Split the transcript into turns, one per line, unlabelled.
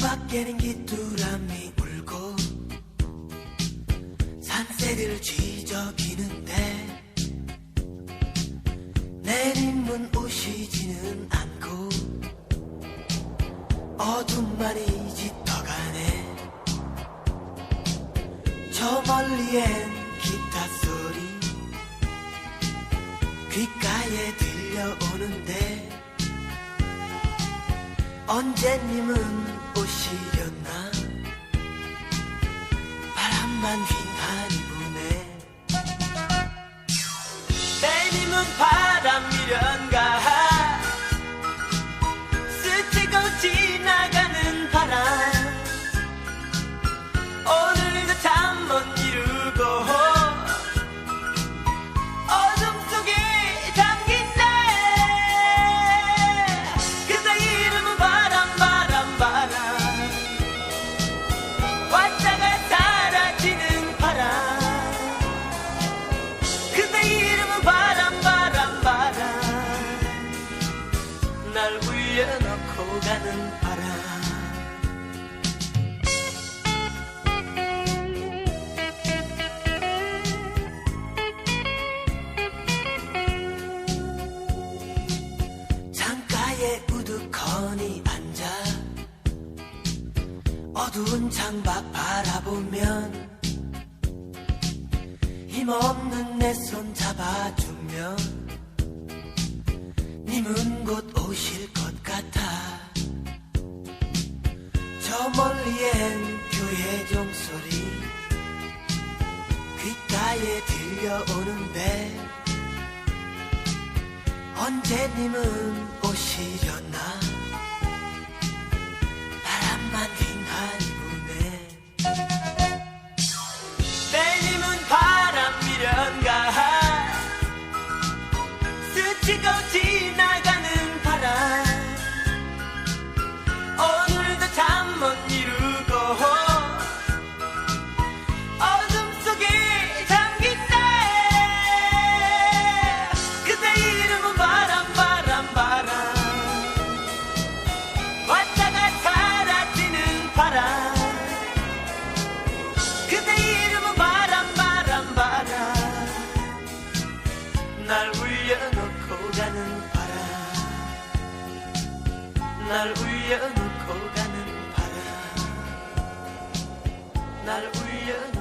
밖에는 귀뚜라미 울고 산새들 쥐저기는데 내림은 오시지는 않고 어둠만이 짙어가네. 저 멀리엔 기타 소리 귓가에 들려오는데 언제님은 휘하니 부네. 때님은 바 날 울려놓고 가는 바람. 창가에 우두커니 앉아. 어두운 창밖 바라보면 힘없는 내 손 잡아주면 님은 곧 오실 것 같아. 저 멀리엔 교회 종소리 귓가에 들려오는데 언제 님은 오시려나? 바람만 휘 날 울려놓고 가는 바람. 날 울려놓고 가는 바람. 날 울려놓고